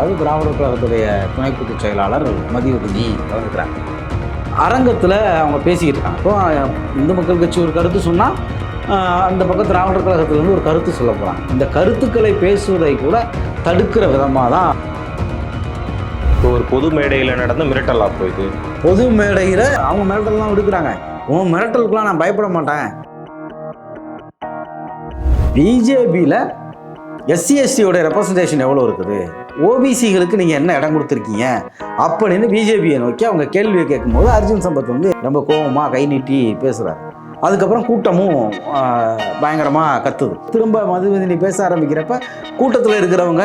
அதாவது திராவிடர் கழகத்துடைய துணை பொதுச் செயலாளர் மதியுதவி கலந்துக்கிறாங்க அரங்கத்தில் அவங்க பேசிக்கிட்டு இருக்காங்க. இப்போ இந்து மக்கள் கட்சி ஒரு கருத்து சொன்னால் அந்த பக்கம் திராவிடர் கழகத்துலேருந்து ஒரு கருத்து சொல்ல போகிறாங்க இந்த கருத்துக்களை பேசுவதை கூட தடுக்கிற விதமாக தான் இப்போ ஒரு பொது மேடையில் நடந்த மிரட்டலா போயிது பொது மேடையில் அவங்க மிரட்டல்லாம் விடுக்கிறாங்க. உன் மிரட்டலுக்குலாம் நான் பயப்பட மாட்டேன். பிஜேபியில் எஸ்சி எஸ்டியோட ரெப்ரசன்டேஷன் எவ்வளோ இருக்குது? ஓபிசிகளுக்கு நீங்கள் என்ன இடம் கொடுத்துருக்கீங்க? அப்படின்னு பிஜேபியை நோக்கி அவங்க கேள்வியை கேட்கும்போது அர்ஜுன் சம்பத் வந்து ரொம்ப கோபமாக கை நீட்டி பேசுகிறாரு அதுக்கப்புறம் கூட்டமும் பயங்கரமாக கத்துது. திரும்ப மதுவதினி பேச ஆரம்பிக்கிறப்ப கூட்டத்தில் இருக்கிறவங்க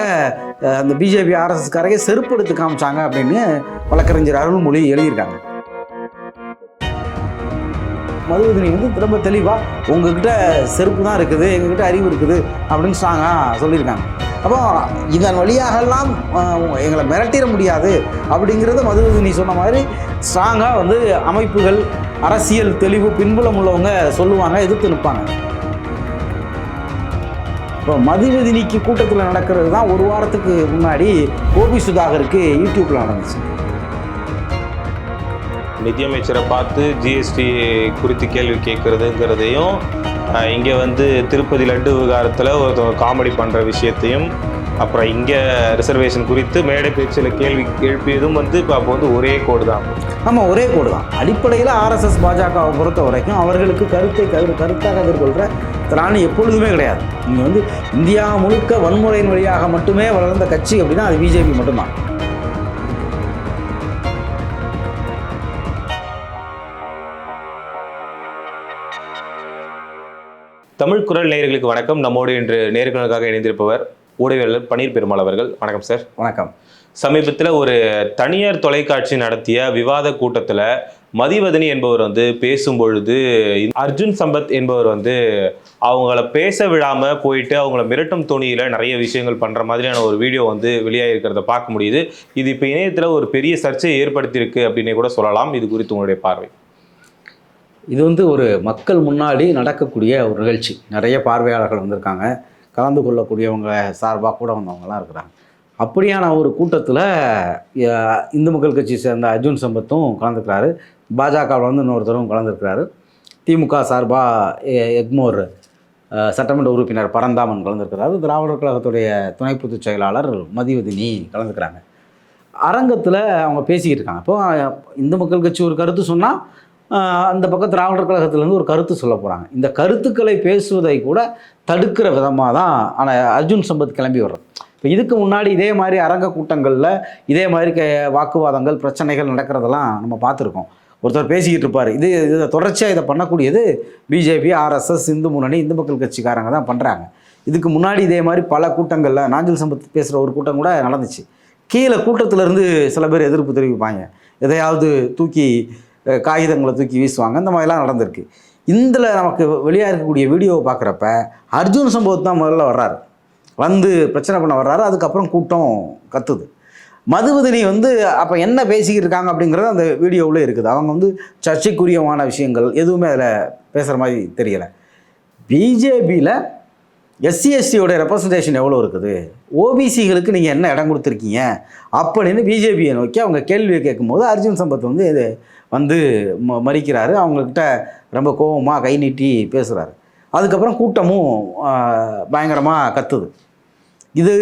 அந்த பிஜேபி ஆர்எஸ்எஸ்காரங்க செருப்பு எடுத்து காமிச்சாங்க அப்படின்னு வழக்கறிஞர் அருள்மொழி எழுதியிருக்காங்க. மதுவதினி வந்து திரும்ப தெளிவாக உங்ககிட்ட செருப்பு தான் இருக்குது எங்ககிட்ட அறிவு இருக்குது அப்படின்னு ஸ்ட்ராங்காக சொல்லியிருக்காங்க. அப்போ இதன் வழியாகலாம் எங்களை மிரட்டிட முடியாது அப்படிங்கிறத மதுவதினி சொன்ன மாதிரி ஸ்ட்ராங்காக வந்து அமைப்புகள் அரசியல் தெளிவு பின்புலம் உள்ளவங்க சொல்லுவாங்க எதிர்த்து நிற்பாங்க. இப்போ மதுவதினிக்கு கூட்டத்தில் நடக்கிறது தான் ஒரு வாரத்துக்கு முன்னாடி கோபி சுதாகருக்கு யூடியூப்பில் நடந்துச்சு. நிதியமைச்சரை பார்த்து ஜிஎஸ்டி குறித்து கேள்வி கேட்குறதுங்கிறதையும் இங்கே வந்து திருப்பதி லட்டு விவகாரத்தில் ஒருத்தவங்க காமெடி பண்ணுற விஷயத்தையும் அப்புறம் இங்கே ரிசர்வேஷன் குறித்து மேடை பேச்சில் கேள்வி எழுப்பியதும் வந்து இப்போ அப்போ வந்து ஒரே கோடு தான். ஆமாம் ஒரே கோடு தான். அடிப்படையில் ஆர்எஸ்எஸ் பாஜகவை பொறுத்த வரைக்கும் அவர்களுக்கு கருத்தை கரு கருத்தாக எதிர்கொள்கிற திராணி எப்பொழுதுமே கிடையாது. இங்கே வந்து இந்தியா முழுக்க வன்முறையின் வழியாக மட்டுமே வளர்ந்த கட்சி அப்படின்னா அது பிஜேபி மட்டும்தான். தமிழ் குரல் நேயர்களுக்கு வணக்கம். நம்மோடு இன்று நேர்களுக்காக இணைந்திருப்பவர் ஊடகவியலாளர் பன்னீர் பெருமாள் அவர்கள். வணக்கம் சார். வணக்கம். சமீபத்தில் ஒரு தனியார் தொலைக்காட்சி நடத்திய விவாத கூட்டத்தில் மதிவதனி என்பவர் வந்து பேசும் பொழுது அர்ஜுன் சம்பத் என்பவர் வந்து அவங்கள பேச விடாம போயிட்டு அவங்கள மிரட்டும் துணியில நிறைய விஷயங்கள் பண்ற மாதிரியான ஒரு வீடியோ வந்து வெளியாகிருக்கிறத பார்க்க முடியுது. இது இப்போ இணையத்தில் ஒரு பெரிய சர்ச்சையை ஏற்படுத்தியிருக்கு அப்படின்னு கூட சொல்லலாம். இது குறித்து உங்களுடைய பார்வை. இது வந்து ஒரு மக்கள் முன்னாடி நடக்கக்கூடிய ஒரு நிகழ்ச்சி. நிறைய பார்வையாளர்கள் வந்திருக்காங்க. கலந்து கொள்ளக்கூடியவங்க சார்பாக கூட வந்தவங்கலாம் இருக்கிறாங்க. அப்படியான ஒரு கூட்டத்தில் இந்து மக்கள் கட்சி சேர்ந்த அர்ஜுன் சம்பத்தும் கலந்துக்கிறாரு. பாஜகவில் வந்து இன்னொருத்தரும் கலந்துருக்கிறாரு திமுக சார்பாக எக்மோர் சட்டமன்ற உறுப்பினர் பரந்தாமன் கலந்துருக்கிறாரு திராவிடர் கழகத்துடைய துணை பொதுச் செயலாளர் மதிவதினி கலந்துக்கிறாங்க. அரங்கத்தில் அவங்க பேசிக்கிட்டு இருக்காங்க. இப்போ இந்து மக்கள் கட்சி ஒரு கருத்து சொன்னால் அந்த பக்கம் திராவிடர் கழகத்துலேருந்து ஒரு கருத்து சொல்ல போகிறாங்க இந்த கருத்துக்களை பேசுவதை கூட தடுக்கிற விதமாக தான் ஆனால் அர்ஜுன் சம்பத் கிளம்பி வர்றது இப்போ இதுக்கு முன்னாடி இதே மாதிரி அரங்க கூட்டங்களில் இதே மாதிரி க வாக்குவாதங்கள் பிரச்சனைகள் நடக்கிறதெல்லாம் நம்ம பார்த்துருக்கோம். ஒருத்தர் பேசிக்கிட்டு இருப்பார். இது இதை தொடர்ச்சியாக இதை பண்ணக்கூடியது பிஜேபி ஆர்எஸ்எஸ் இந்து முன்னணி இந்து மக்கள் கட்சிக்காரங்க தான் பண்ணுறாங்க இதுக்கு முன்னாடி இதே மாதிரி பல கூட்டங்களில் நாஞ்சில் சம்பத் பேசுகிற ஒரு கூட்டம் கூட நடந்துச்சு. கீழே கூட்டத்திலேருந்து சில பேர் எதிர்ப்பு தெரிவிப்பாங்க. எதையாவது தூக்கி காகிதங்களை தூக்கி வீசுவாங்க. இந்த மாதிரிலாம் நடந்திருக்கு. இதில் நமக்கு வெளியாக இருக்கக்கூடிய வீடியோவை பார்க்குறப்ப அர்ஜுன் சம்பவத்து தான் முதல்ல வர்றாரு. வந்து பிரச்சனை பண்ண வர்றாரு. அதுக்கப்புறம் கூட்டம் கத்துது. மதுவதினி வந்து அப்போ என்ன பேசிக்கிட்டு இருக்காங்க அப்படிங்கிறது அந்த வீடியோவில் இருக்குது. அவங்க வந்து சர்ச்சைக்குரியமான விஷயங்கள் எதுவுமே அதில் பேசுகிற மாதிரி தெரியலை. பிஜேபியில் எஸ்சி எஸ்டியோட ரெப்ரசன்டேஷன் எவ்வளோ இருக்குது? ஓபிசிகளுக்கு நீங்கள் என்ன இடம் கொடுத்துருக்கீங்க? அப்படின்னு பிஜேபியை நோக்கி அவங்க கேள்வியை கேட்கும்போது அர்ஜுன் சம்பத் வந்து இது வந்து ம மறிக்கிறாரு. அவங்கக்கிட்ட ரொம்ப கோபமாக கை நீட்டி பேசுகிறாரு அதுக்கப்புறம் கூட்டமும் பயங்கரமாக கத்துது. இது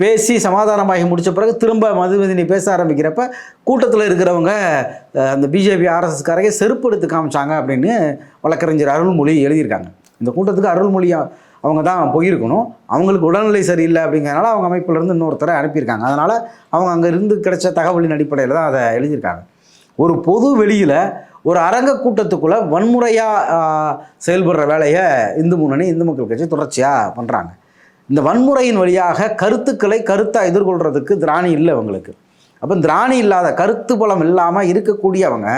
பேசி சமாதானமாகி முடித்த பிறகு திரும்ப மதுவதினி பேச ஆரம்பிக்கிறப்ப கூட்டத்தில் இருக்கிறவங்க அந்த பிஜேபி ஆர்எஸ்எஸ்காரங்க செருப்பு எடுத்து காமிச்சாங்க அப்படின்னு வழக்கறிஞர் அருள்மொழி எழுதியிருக்காங்க. இந்த கூட்டத்துக்கு அருள்மொழியாக அவங்க தான் போயிருக்கணும். அவங்களுக்கு உடல்நிலை சரியில்லை அப்படிங்கிறனால அவங்க அமைப்பிலேருந்து இன்னொருத்தரை அனுப்பியிருக்காங்க. அதனால் அவங்க அங்கே இருந்து கிடைச்ச தகவலின் அடிப்படையில் தான் அதை எழுதியிருக்காங்க. ஒரு பொது வெளியில் ஒரு அரங்க கூட்டத்துக்குள்ளே வன்முறையாக செயல்படுற வேலையை இந்து முன்னணி இந்து மக்கள் கட்சி தொடர்ச்சியாக பண்ணுறாங்க இந்த வன்முறையின் வழியாக கருத்துக்களை கருத்தாக எதிர்கொள்கிறதுக்கு திராணி இல்லை அவங்களுக்கு அப்போ திராணி இல்லாத கருத்து பலம் இல்லாமல் இருக்கக்கூடியவங்க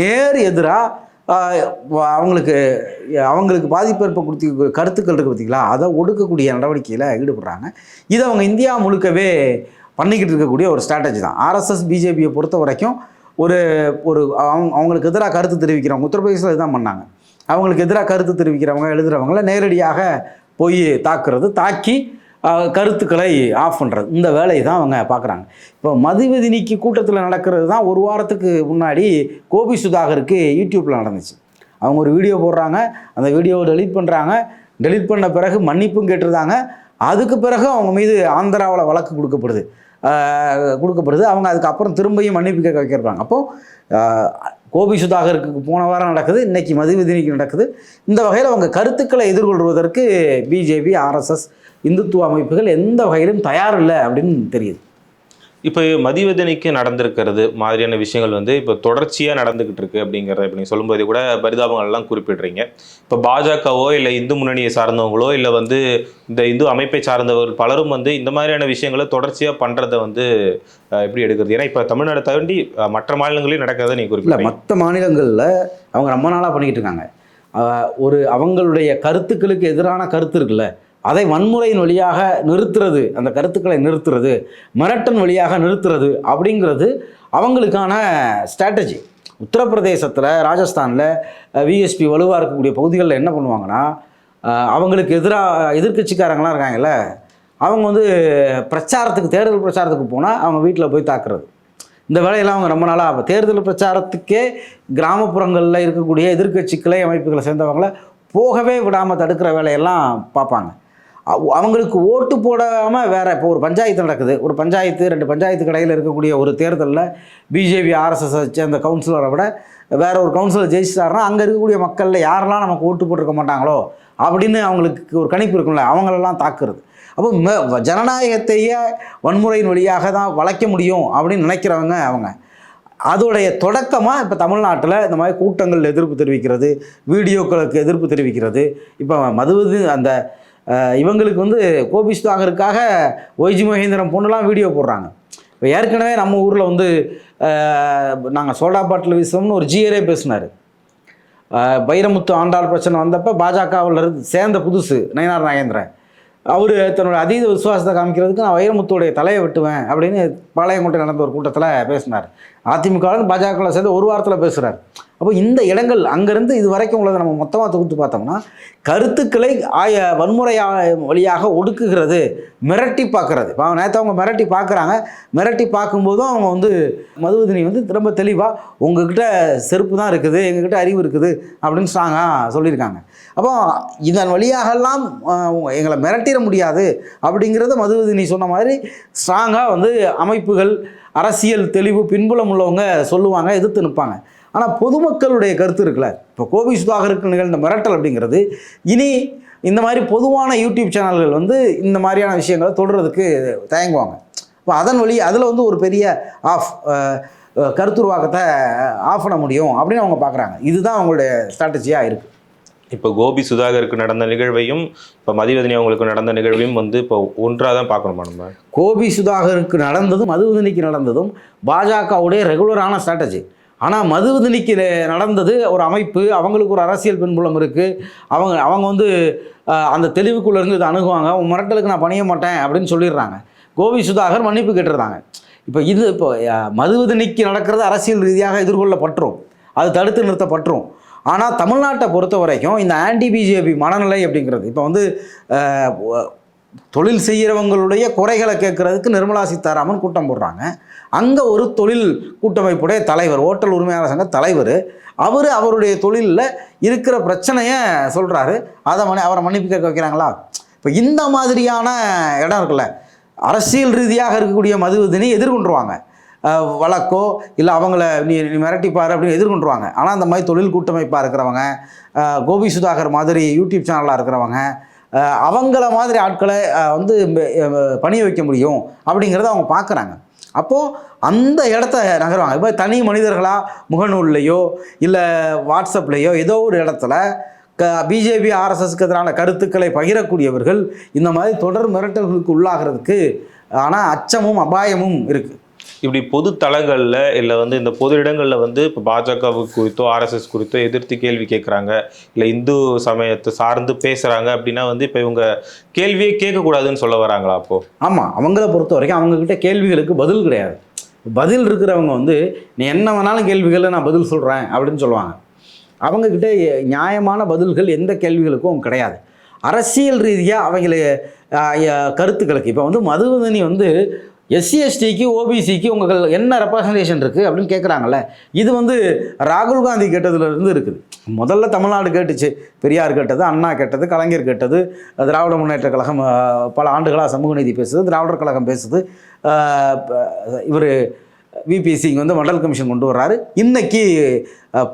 நேர் எதிராக அவங்களுக்கு அவங்களுக்கு பாதிப்பு கொடுத்த கருத்துக்கள் இருக்குது பார்த்தீங்களா அதை ஒடுக்கக்கூடிய நடவடிக்கையில் ஈடுபடுறாங்க. இதை அவங்க இந்தியா முழுக்கவே பண்ணிக்கிட்டு இருக்கக்கூடிய ஒரு ஸ்ட்ராட்டஜி தான். ஆர்எஸ்எஸ் பிஜேபியை பொறுத்த வரைக்கும் ஒரு ஒரு அவங்க அவங்களுக்கு எதிராக கருத்து தெரிவிக்கிறவங்க உத்தரப்பிரதேசத்தில் இதுதான் பண்ணாங்க. அவங்களுக்கு எதிராக கருத்து தெரிவிக்கிறவங்க எழுதுகிறவங்கள நேரடியாக போய் தாக்குறது தாக்கி கருத்துக்களை ஆஃப் பண்ணுறது இந்த வேலையை தான் அவங்க பார்க்குறாங்க. இப்போ மதுவெதினிக்கு கூட்டத்தில் நடக்கிறது தான் ஒரு வாரத்துக்கு முன்னாடி கோபி சுதாகருக்கு யூடியூப்பில் நடந்துச்சு. அவங்க ஒரு வீடியோ போடுறாங்க அந்த வீடியோவை டெலீட் பண்ணுறாங்க டெலீட் பண்ண பிறகு மன்னிப்பும் கேட்டிருந்தாங்க. அதுக்கு பிறகு அவங்க மீது ஆந்திராவில் வழக்கு கொடுக்கப்படுது. கொடுக்கப்படுது. அவங்க அதுக்கப்புறம் திரும்பியும் மன்னிப்பு கேட்க வைக்கிறாங்க. அப்போது கோபி சுதாகருக்கு போன வாரம் நடக்குது இன்றைக்கி மதுவிதினிக்கு நடக்குது. இந்த வகையில் அவங்க கருத்துக்களை எதிர்கொள்வதற்கு பிஜேபி ஆர்எஸ்எஸ் இந்துத்துவ அமைப்புகள் எந்த வகையிலும் தயார் இல்லை அப்படின்னு தெரியுது. இப்போ மதிவதனிக்கு நடந்திருக்கிறது மாதிரியான விஷயங்கள் வந்து இப்போ தொடர்ச்சியாக நடந்துகிட்டு இருக்கு அப்படிங்கிறத இப்போ நீங்கள் சொல்லும்போது கூட பரிதாபங்கள் எல்லாம் குறிப்பிடுறீங்க. இப்போ பாஜகவோ இல்லை இந்து முன்னணியை சார்ந்தவங்களோ இல்லை வந்து இந்த இந்து அமைப்பை சார்ந்தவர் பலரும் வந்து இந்த மாதிரியான விஷயங்களை தொடர்ச்சியாக பண்ணுறதை வந்து எப்படி எடுக்கிறது? ஏன்னா இப்போ தமிழ்நாடு தாண்டி மற்ற மாநிலங்களையும் நடக்கிறத நீங்கள் குறிப்பிட்டீங்க மற்ற மாநிலங்களில் அவங்க ரொம்ப நாளாக பண்ணிக்கிட்டு இருக்காங்க. ஒரு அவங்களுடைய கருத்துக்களுக்கு எதிரான கருத்து இருக்குல்ல அதை வன்முறையின் வழியாக நிறுத்துறது அந்த கருத்துக்களை நிறுத்துறது மிரட்டன் வழியாக நிறுத்துறது அப்படிங்கிறது அவங்களுக்கான ஸ்ட்ராட்டஜி உத்தரப்பிரதேசத்தில் ராஜஸ்தானில் விஎஸ்பி வலுவாக இருக்கக்கூடிய பகுதிகளில் என்ன பண்ணுவாங்கன்னா அவங்களுக்கு எதிராக எதிர்க்கட்சிக்காரங்களாம் இருக்காங்கல்ல அவங்க வந்து பிரச்சாரத்துக்கு தேர்தல் பிரச்சாரத்துக்கு போனால் அவங்க வீட்டில் போய் தாக்குறது. இந்த வேலையெல்லாம் அவங்க ரொம்ப நாளாக தேர்தல் பிரச்சாரத்துக்கே கிராமப்புறங்களில் இருக்கக்கூடிய எதிர்கட்சி கிளை அமைப்புகளை சேர்ந்தவங்கள போகவே விடாமல் தடுக்கிற வேலையெல்லாம் பார்ப்பாங்க. அவங்களுக்கு ஓட்டு போடாமல் வேற இப்போ ஒரு பஞ்சாயத்து நடக்குது. ஒரு பஞ்சாயத்து ரெண்டு பஞ்சாயத்து கடையில் இருக்கக்கூடிய ஒரு தேர்தலில் பிஜேபி ஆர்எஸ்எஸ் சேர்ந்த கவுன்சிலரை விட வேற ஒரு கவுன்சிலர் ஜெயிச்சிட்டாருன்னா அங்கே இருக்கக்கூடிய மக்களில் யாரெல்லாம் நமக்கு ஓட்டு போட்டிருக்க மாட்டாங்களோ அப்படின்னு அவங்களுக்கு ஒரு கணிப்பு இருக்கும்ல அவங்களெல்லாம் தாக்குறது. அப்போ ஜனநாயகத்தையே வன்முறையின் வழியாக தான் வளைக்க முடியும் அப்படின்னு நினைக்கிறவங்க அவங்க. அதோடைய தொடக்கமாக இப்போ தமிழ்நாட்டில் இந்த மாதிரி கூட்டங்கள் எதிர்ப்பு தெரிவிக்கிறது வீடியோக்களுக்கு எதிர்ப்பு தெரிவிக்கிறது. இப்போ மதுவது அந்த இவங்களுக்கு வந்து கோபி சுதாகருக்காக ஒய்ஜி மகேந்திரன் பொண்ணுலாம் வீடியோ போடுறாங்க. இப்போ ஏற்கனவே நம்ம ஊரில் வந்து நாங்கள் சோடா பாட்டில் வீசுவோம்னு ஒரு ஜியரே பேசினார். பைரமுத்து ஆண்டாள் பிரச்சனை வந்தப்போ பாஜகவில் இருந்து சேர்ந்த புதுசு நயனார் நாகேந்திரன். அவர் தன்னோட அதீத விசுவாசத்தை காமிக்கிறதுக்கு நான் வைரமுத்துடைய தலையை வெட்டுவேன் அப்படின்னு பாளையங்கோட்டை நடந்த ஒரு கூட்டத்தில் பேசினார். அதிமுகவில் பாஜகவில் சேர்ந்து ஒரு வாரத்தில் பேசுகிறார் அப்போ இந்த இடங்கள் அங்கேருந்து இது வரைக்கும் உள்ளதை நம்ம மொத்தமாக தொகுத்து பார்த்தோம்னா கருத்துக்களை ஆய வன்முறையா வழியாக ஒடுக்குகிறது மிரட்டி பார்க்கறது. இப்போ நேற்று அவங்க மிரட்டி பார்க்குறாங்க. மிரட்டி பார்க்கும்போதும் அவங்க வந்து மதுவதினி வந்து ரொம்ப தெளிவாக உங்ககிட்ட செருப்பு தான் இருக்குது எங்ககிட்ட அறிவு இருக்குது அப்படின்னு ஸ்ட்ராங்காக சொல்லியிருக்காங்க. அப்போ இதன் வழியாகலாம் எங்களை மிரட்டிட முடியாது அப்படிங்கிறத மதுவதினி சொன்ன மாதிரி ஸ்ட்ராங்காக வந்து அமைப்புகள் அரசியல் தெளிவு பின்புலம் உள்ளவங்க சொல்லுவாங்க எதிர்த்து நிற்பாங்க. ஆனால் பொதுமக்களுடைய கருத்து இருக்குல்ல. இப்போ கோபி சுதாகருக்கு நிகழ்ந்த மிரட்டல் அப்படிங்கிறது இனி இந்த மாதிரி பொதுவான யூடியூப் சேனல்கள் வந்து இந்த மாதிரியான விஷயங்களை தொடர்றதுக்கு தயங்குவாங்க. இப்போ அதன் வழி அதில் வந்து ஒரு பெரிய ஆஃப் கருத்துருவாக்கத்தை ஆஃப் பண்ண முடியும் அப்படின்னு அவங்க பார்க்குறாங்க இதுதான் அவங்களுடைய ஸ்ட்ராட்டஜியாக இருக்குது இப்போ கோபி சுதாகருக்கு நடந்த நிகழ்வையும் இப்போ மதிவதனி அவங்களுக்கு நடந்த நிகழ்வையும் வந்து இப்போ ஒன்றாக தான் பார்க்கணுமா நம்ம? கோபி சுதாகருக்கு நடந்ததும் மதுவதனிக்கு நடந்ததும் பாஜகவுடைய ரெகுலரான ஸ்ட்ராட்டஜி ஆனால் மதுவதனிக்கு நடந்தது ஒரு அமைப்பு அவங்களுக்கு ஒரு அரசியல் பின்புலம் இருக்குது அவங்க அவங்க வந்து அந்த தெளிவுக்குள்ளேருந்து இதை அணுகுவாங்க. உன் மிரட்டலுக்கு நான் பணிய மாட்டேன் அப்படின்னு சொல்லிடுறாங்க. கோபி சுதாகர் மன்னிப்பு கேட்டிருந்தாங்க. இப்போ இது இப்போ மதுவதனிக்கு நடக்கிறது அரசியல் ரீதியாக எதிர்கொள்ளப்பட்டுரும். அது தடுத்து நிறுத்தப்பட்டுரும். ஆனால் தமிழ்நாட்டை பொறுத்த வரைக்கும் இந்த ஆன்டி பிஜேபி மனநிலை அப்படிங்கிறது இப்போ வந்து தொழில் செய்கிறவங்களுடைய குறைகளை கேட்குறதுக்கு நிர்மலா சீதாராமன் கூட்டம் போடுறாங்க. அங்கே ஒரு தொழில் கூட்டமைப்புடைய தலைவர் ஓட்டல் உரிமையாளர் சங்க தலைவர் அவர் அவருடைய தொழிலில் இருக்கிற பிரச்சனையை சொல்கிறாரு அதை மணி அவரை மன்னிப்பு கேட்க வைக்கிறாங்களா? இப்போ இந்த மாதிரியான இடம் இருக்குல்ல அரசியல் ரீதியாக இருக்கக்கூடிய மதுவதினி எதிர்கொண்டுருவாங்க. வழக்கோ இல்லை அவங்கள நீ நீ மிரட்டிப்பார் அப்படின்னு எதிர்கொண்டுருவாங்க. ஆனால் அந்த மாதிரி தொழில் கூட்டமைப்பாக இருக்கிறவங்க கோபி சுதாகர் மாதிரி யூடியூப் சேனலாக இருக்கிறவங்க அவங்கள மாதிரி ஆட்களை வந்து பணிய வைக்க முடியும் அப்படிங்கிறத அவங்க பார்க்குறாங்க அப்போது அந்த இடத்த நகருவாங்க. இப்போ தனி மனிதர்களாக முகநூல்லையோ இல்லை வாட்ஸ்அப்லேயோ ஏதோ ஒரு இடத்துல க பிஜேபி ஆர்எஸ்எஸ்க்கு எதிரான கருத்துக்களை பகிரக்கூடியவர்கள் இந்த மாதிரி தொடர் மிரட்டல்களுக்கு உள்ளாகிறதுக்கு ஆனால் அச்சமும் அபாயமும் இருக்குது இப்படி பொது தளங்களில் இல்லை வந்து இந்த பொது இடங்களில் வந்து இப்போ பாஜக குறித்தோ ஆர்எஸ்எஸ் குறித்தோ எதிர்த்து கேள்வி கேட்குறாங்க இல்லை இந்து சமயத்தை சார்ந்து பேசுகிறாங்க அப்படின்னா வந்து இப்போ இவங்க கேள்வியே கேட்கக்கூடாதுன்னு சொல்ல வராங்களா அப்போது ஆமாம் அவங்கள பொறுத்த வரைக்கும் அவங்கக்கிட்ட கேள்விகளுக்கு பதில் கிடையாது. பதில் இருக்கிறவங்க வந்து நீ என்ன வேணாலும் கேள்விகளை நான் பதில் சொல்கிறேன் அப்படின்னு சொல்லுவாங்க. அவங்கக்கிட்ட நியாயமான பதில்கள் எந்த கேள்விகளுக்கும் கிடையாது. அரசியல் ரீதியாக அவங்கள கருத்துக்களுக்கு. இப்போ வந்து மதுவதனி வந்து எஸ்சி எஸ்டிக்கு ஓபிசிக்கு உங்கள் என்ன ரெப்ரசன்டேஷன் இருக்குது அப்படின்னு கேட்குறாங்கல்ல இது வந்து ராகுல் காந்தி கேட்டதுல இருந்து இருக்குது. முதல்ல தமிழ்நாடு கேட்டுச்சு. பெரியார் கேட்டது அண்ணா கேட்டது கலைஞர் கேட்டது திராவிட முன்னேற்ற கழகம் பல ஆண்டுகளாக சமூக நீதி பேசுது திராவிடர் கழகம் பேசுது. இவர் விபி சிங் வந்து மண்டல் கமிஷன் கொண்டு வர்றாரு. இன்னைக்கு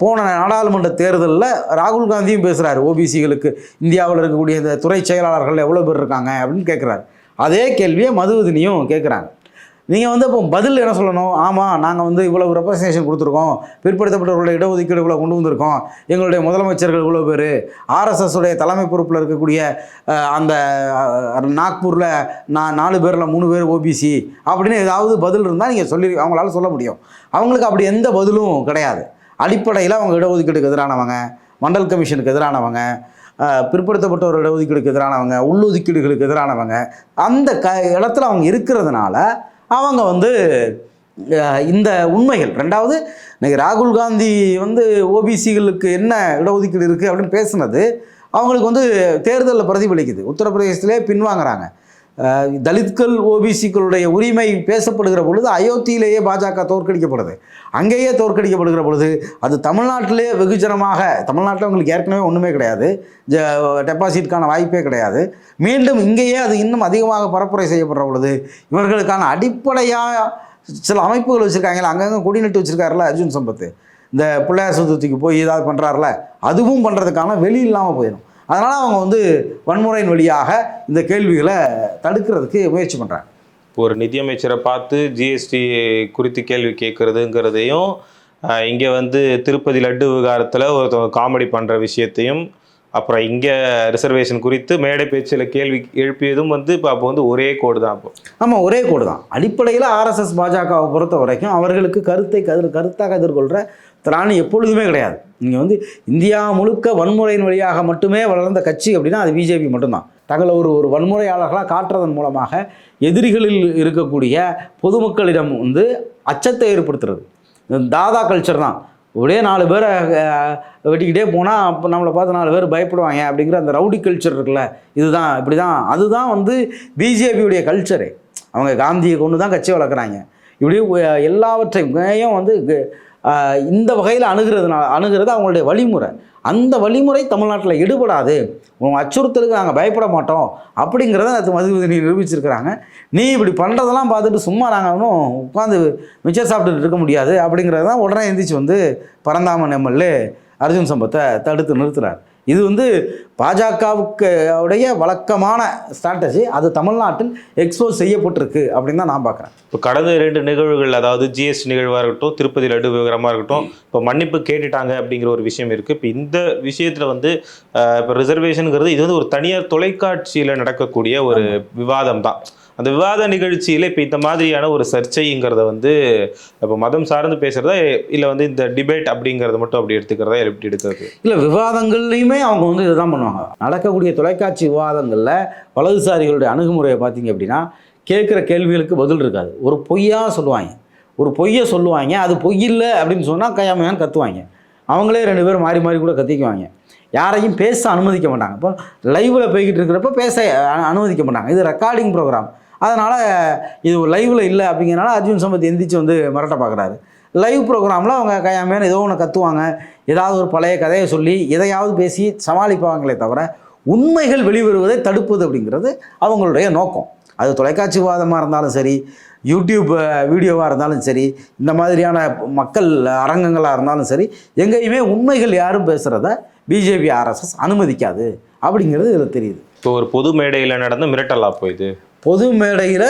போன நாடாளுமன்ற தேர்தலில் ராகுல் காந்தியும் பேசுகிறாரு ஓபிசிகளுக்கு இந்தியாவில் இருக்கக்கூடிய இந்த துறை செயலாளர்கள் எவ்வளோ பேர் இருக்காங்க அப்படின்னு கேட்குறாரு அதே கேள்வியை மதுவதினியும் கேட்குறாங்க நீங்கள் வந்து இப்போ பதில் என்ன சொல்லணும்? ஆமாம் நாங்கள் வந்து இவ்வளோ ரெப்ரசன்டேஷன் கொடுத்துருக்கோம். பிற்படுத்தப்பட்டவர்களுடைய இடஒதுக்கீடு இவ்வளோ கொண்டு வந்திருக்கோம். எங்களுடைய முதலமைச்சர்கள் இவ்வளோ பேர். ஆர்எஸ்எஸ் உடைய தலைமை பொறுப்பில் இருக்கக்கூடிய அந்த நாக்பூரில் நான் நாலு பேரில் மூணு பேர் ஓபிசி அப்படின்னு ஏதாவது பதில் இருந்தால் நீங்கள் சொல்லி அவங்களால சொல்ல முடியும். அவங்களுக்கு அப்படி எந்த பதிலும் கிடையாது. அடிப்படையில் அவங்க இடஒதுக்கீடுக்கு எதிரானவங்க மண்டல் கமிஷனுக்கு எதிரானவங்க அஹ், பிற்படுத்தப்பட்டோர் இடஒதுக்கீடுக்கு எதிரானவங்க உள்ளொதுக்கீடுகளுக்கு எதிரானவங்க அந்த க இடத்துல அவங்க இருக்கிறதுனால அவங்க வந்து இந்த உண்மைகள். ரெண்டாவது இன்னைக்கு ராகுல் காந்தி வந்து ஓபிசிகளுக்கு என்ன இடஒதுக்கீடு இருக்குது அப்படின்னு பேசுனது அவங்களுக்கு வந்து தேர்தலில் பிரதிபலிக்குது. உத்தரப்பிரதேசத்திலே பின்வாங்குறாங்க. தலித்கள் ஓபிசிக்களுடைய உரிமை பேசப்படுகிற பொழுது அயோத்தியிலேயே பாஜக தோற்கடிக்கப்படுது. அங்கேயே தோற்கடிக்கப்படுகிற பொழுது அது தமிழ்நாட்டிலே வெகுஜனமாக தமிழ்நாட்டில் அவங்களுக்கு ஏற்கனவே ஒன்றுமே கிடையாது. ஜ டெபாசிட்கான வாய்ப்பே கிடையாது. மீண்டும் இங்கேயே அது இன்னும் அதிகமாக பரப்புரை செய்யப்படுற பொழுது இவர்களுக்கான அடிப்படையாக சில அமைப்புகள் வச்சுருக்காங்களே அங்கங்கே கொடி நட்டு வச்சுருக்காருல அர்ஜுன் சம்பத்து இந்த பிள்ளையார் சதுர்த்திக்கு போய் ஏதாவது பண்ணுறாருல அதுவும் பண்ணுறதுக்கான வெளி இல்லாமல் போயிடும். அதனால் அவங்க வந்து வன்முறையின் வழியாக இந்த கேள்விகளை தடுக்கிறதுக்கு முயற்சி பண்ணுறாங்க இப்போ ஒரு நிதியமைச்சரை பார்த்து ஜிஎஸ்டி குறித்து கேள்வி கேட்குறதுங்கிறதையும் இங்கே வந்து திருப்பதி லட்டு விவகாரத்தில் ஒருத்தவங்க காமெடி பண்ணுற விஷயத்தையும் அப்புறம் இங்கே ரிசர்வேஷன் குறித்து மேடை பேச்சில் கேள்வி எழுப்பியதும் வந்து இப்போ அப்போ வந்து ஒரே கோடு தான் அப்போ. ஆமாம் ஒரே கோடு தான். அடிப்படையில் ஆர்எஸ்எஸ் பாஜகவை பொறுத்த வரைக்கும் அவர்களுக்கு கருத்தை கதிர் கருத்தாக எதிர்கொள்கிற திராணி எப்பொழுதுமே கிடையாது. நீங்கள் வந்து இந்தியா முழுக்க வன்முறையின் வழியாக மட்டுமே வளர்ந்த கட்சி அப்படின்னா அது பிஜேபி மட்டும்தான். தங்களை ஒரு ஒரு வன்முறையாளர்களாக காட்டுறதன் மூலமாக எதிரிகளில் இருக்கக்கூடிய பொதுமக்களிடம் வந்து அச்சத்தை ஏற்படுத்துறது. தாதா கல்ச்சர் தான். ஒரே நாலு பேரை வெட்டிக்கிட்டே போனால் அப்போ நம்மளை பார்த்து நாலு பேர் பயப்படுவாங்க அப்படிங்கிற அந்த ரவுடி கல்ச்சர் இருக்குல்ல இதுதான் இப்படி தான் அதுதான் வந்து பிஜேபியுடைய கல்ச்சரு அவங்க காந்தியை கொண்டு தான் கட்சி வளர்க்குறாங்க. இப்படி எல்லாவற்றையும் வந்து இந்த வகையில் அணுகிறதுனால அணுகிறது அவங்களுடைய வழிமுறை. அந்த வழிமுறை தமிழ்நாட்டில் எடுபடாது உன் அச்சுறுத்தலுக்கு நாங்கள் பயப்பட மாட்டோம். அப்படிங்கிறத அது நீ நிரூபிச்சிருக்கிறாங்க. நீ இப்படி பண்ணுறதெல்லாம் பார்த்துட்டு சும்மா நாங்கள் ஒன்றும் உட்காந்து மிச்சர் சாப்பிட்டுட்டு இருக்க முடியாது. அப்படிங்கிறது தான் உடனே எந்திரிச்சு வந்து பரந்தாமன் எம்எல்ஏ அர்ஜுன் சம்பத்தை தடுத்து நிறுத்துறாரு. இது வந்து பாஜகவுக்கு உடைய வழக்கமான ஸ்ட்ராட்டஜி அது தமிழ்நாட்டில் எக்ஸ்போஸ் செய்யப்பட்டிருக்கு அப்படின்னு தான் நான் பார்க்குறேன். இப்போ கடந்த இரண்டு நிகழ்வுகள் அதாவது ஜிஎஸ்டி நிகழ்வாக இருக்கட்டும் திருப்பதி லட்டு விவகாரமாக இருக்கட்டும் இப்போ மன்னிப்பு கேட்டுட்டாங்க அப்படிங்கிற ஒரு விஷயம் இருக்குது இப்போ இந்த விஷயத்தில் வந்து இப்போ ரிசர்வேஷனுங்கிறது இது வந்து ஒரு தனியார் தொலைக்காட்சியில் நடக்கக்கூடிய ஒரு விவாதம் தான். அந்த விவாத நிகழ்ச்சியில் இப்போ இந்த மாதிரியான ஒரு சர்ச்சைங்கிறத வந்து இப்போ மதம் சார்ந்து பேசுகிறதா இல்லை வந்து இந்த டிபேட் அப்படிங்கிறத மட்டும் அப்படி எடுத்துக்கிறதா எப்படி எடுக்கிறது? இல்லை விவாதங்கள்லையுமே அவங்க வந்து இதுதான் பண்ணுவாங்க. நடக்கக்கூடிய தொலைக்காட்சி விவாதங்களில் வலதுசாரிகளுடைய அணுகுமுறையை பார்த்தீங்க அப்படின்னா கேட்குற கேள்விகளுக்கு பதில் இருக்காது. ஒரு பொய்யாக சொல்லுவாங்க. ஒரு பொய்யை சொல்லுவாங்க அது பொய் இல்லை அப்படின்னு சொன்னால் கையாமையான்னு கத்துவாங்க. அவங்களே ரெண்டு பேரும் மாறி மாறி கூட கத்திக்குவாங்க. யாரையும் பேச அனுமதிக்க மாட்டாங்க. இப்போ லைவில் போய்கிட்டு இருக்கிறப்ப பேச அனுமதிக்க மாட்டாங்க. இது ரெக்கார்டிங் ப்ரோக்ராம் அதனால் இது லைவில் இல்லை அப்படிங்கிறனால அர்ஜுன் சம்பத் எந்திரிச்சு வந்து மிரட்ட பார்க்குறாரு. லைவ் ப்ரோக்ராமில் அவங்க கையாமையான ஏதோ ஒன்று கத்துவாங்க. ஏதாவது ஒரு பழைய கதையை சொல்லி எதையாவது பேசி சமாளிப்பாங்களே தவிர உண்மைகள் வெளிவருவதை தடுப்பது அப்படிங்கிறது அவங்களுடைய நோக்கம். அது தொலைக்காட்சி வாதமாக இருந்தாலும் சரி யூடியூப் வீடியோவாக இருந்தாலும் சரி இந்த மாதிரியான மக்கள் அரங்கங்களாக இருந்தாலும் சரி எங்கேயுமே உண்மைகள் யாரும் பேசுகிறத பிஜேபி ஆர்எஸ்எஸ் அனுமதிக்காது அப்படிங்கிறது இதில் தெரியுது. இப்போ ஒரு பொது மேடையில் நடந்த மிரட்டலா போயிது. பொது மேடையில்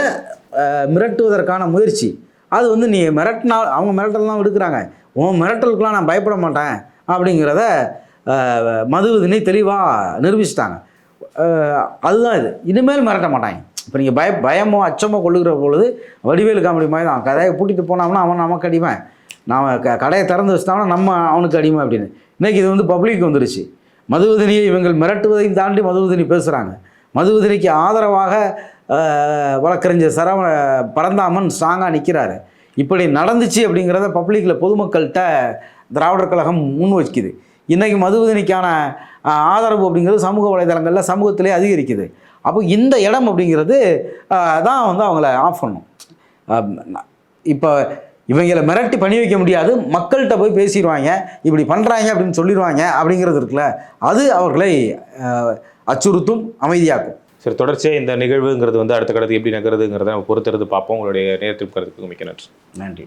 மிரட்டுவதற்கான முயற்சி. அது வந்து நீ மிரட்டினா அவங்க மிரட்டல்லாம் விடுக்கிறாங்க உன் மிரட்டலுக்குலாம் நான் பயப்பட மாட்டேன் அப்படிங்கிறத அஹ், மதுவதினி தெளிவாக நிரூபிச்சிட்டாங்க. அதுதான் இது. இனிமேல் மிரட்ட மாட்டாங்க. இப்போ நீங்கள் பய பயமோ அச்சமோ கொள்ளுகிற பொழுது வடிவேலு காமெடி மாதிரி தான் கதையை பூட்டிட்டு போனோம்னா அவன் நமக்கு அடிமை. நாம் க கடையை திறந்து வச்சிட்டோம்னா நம்ம அவனுக்கு அடிமை அப்படின்னு. இன்றைக்கி இது வந்து பப்ளிக் வந்துடுச்சு மதுவதினியை இவங்கள் மிரட்டுவதையும் தாண்டி மதுவதினி பேசுகிறாங்க மதுவதினிக்கு ஆதரவாக வழக்கறிஞர் சரவண பரந்தாமன் ஸ்ட்ராங்காக நிற்கிறாரு இப்படி நடந்துச்சு அப்படிங்கிறத பப்ளிக்கில் பொதுமக்கள்கிட்ட திராவிடர் கழகம் முன் வைக்குது இன்றைக்கி மதுவதனிக்கான ஆதரவு அப்படிங்கிறது சமூக வலைதளங்களில் சமூகத்திலே அதிகரிக்குது. அப்போ இந்த இடம் அப்படிங்கிறது தான் வந்து அவங்கள ஆஃப் பண்ணும். இப்போ இவங்களை மிரட்டி பண்ணி வைக்க முடியாது. மக்கள்கிட்ட போய் பேசிடுவாங்க. இப்படி பண்ணுறாங்க அப்படின்னு சொல்லிடுவாங்க அப்படிங்கிறது இருக்குல்ல. அது அவர்களை அச்சுறுத்தும் அமைதியாக்கும். சரி தொடர்ச்சியாக இந்த நிகழ்வுங்கிறது வந்து அடுத்த கடத்து எப்படி நகருதுங்கிறத நம்ம பொறுத்திருந்து பார்ப்போம். உங்களுடைய நேரத்திற்கு மிக்க நன்றி. நன்றி.